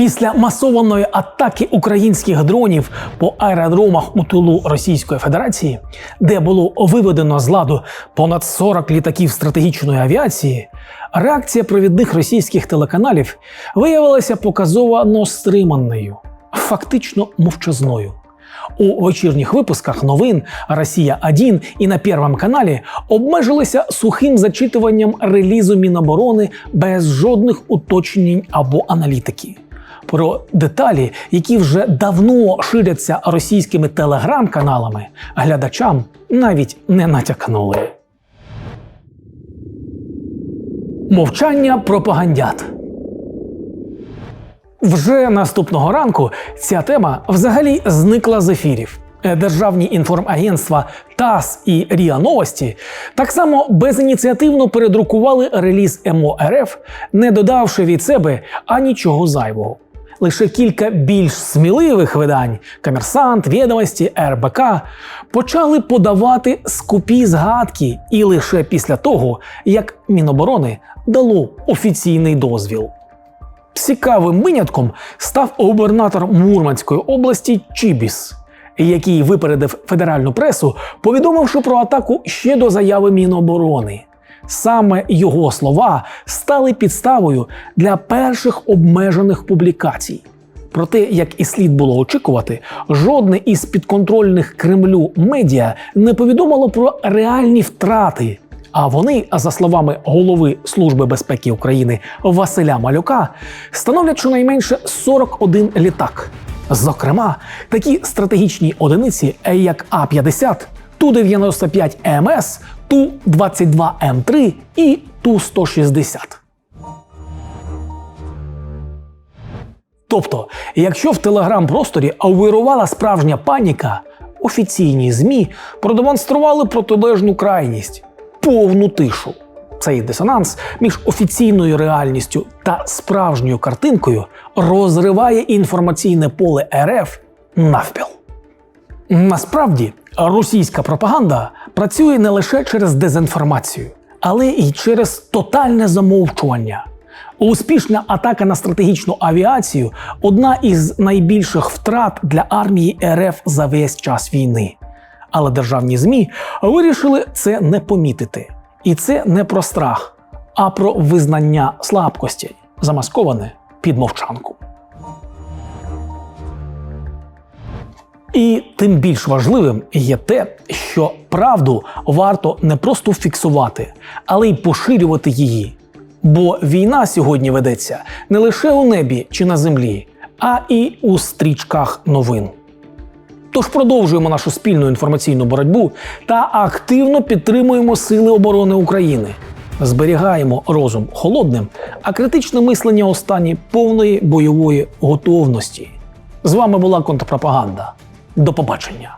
Після масованої атаки українських дронів по аеродромах у тилу Російської Федерації, де було виведено з ладу понад 40 літаків стратегічної авіації, реакція провідних російських телеканалів виявилася показово стриманою, фактично мовчазною. У вечірніх випусках новин Росія 1 і на Первом каналі обмежилися сухим зачитуванням релізу Міноборони без жодних уточнень або аналітики. Про деталі, які вже давно ширяться російськими телеграм-каналами, глядачам навіть не натякнули. Мовчання пропагандят. Вже наступного ранку ця тема взагалі зникла з ефірів. Державні інформагентства ТАСС і РІА Новості так само безініціативно передрукували реліз МО РФ, не додавши від себе анічого зайвого. Лише кілька більш сміливих видань Комерсант, Відомості, РБК почали подавати скупі згадки, і лише після того, як Міноборони дало офіційний дозвіл. Цікавим винятком став губернатор Мурманської області Чібіс, який випередив федеральну пресу, повідомивши про атаку ще до заяви Міноборони. Саме його слова стали підставою для перших обмежених публікацій. Проте, як і слід було очікувати, жодне із підконтрольних Кремлю медіа не повідомило про реальні втрати. А вони, за словами голови Служби безпеки України Василя Малюка, становлять щонайменше 41 літак. Зокрема, такі стратегічні одиниці, як А-50, Ту-95 МС, Ту-22 М3 і Ту-160. Тобто, якщо в телеграм-просторі вирувала справжня паніка, офіційні ЗМІ продемонстрували протилежну крайність повну тишу. Цей дисонанс між офіційною реальністю та справжньою картинкою розриває інформаційне поле РФ навпіл. Насправді, російська пропаганда працює не лише через дезінформацію, але й через тотальне замовчування. Успішна атака на стратегічну авіацію одна із найбільших втрат для армії РФ за весь час війни. Але державні ЗМІ вирішили це не помітити. І це не про страх, а про визнання слабкості, замасковане під мовчанку. І тим більш важливим є те, що правду варто не просто фіксувати, але й поширювати її. Бо війна сьогодні ведеться не лише у небі чи на землі, а і у стрічках новин. Тож продовжуємо нашу спільну інформаційну боротьбу та активно підтримуємо Сили оборони України. Зберігаємо розум холодним, а критичне мислення у стані повної бойової готовності. З вами була контрпропаганда. До побачення.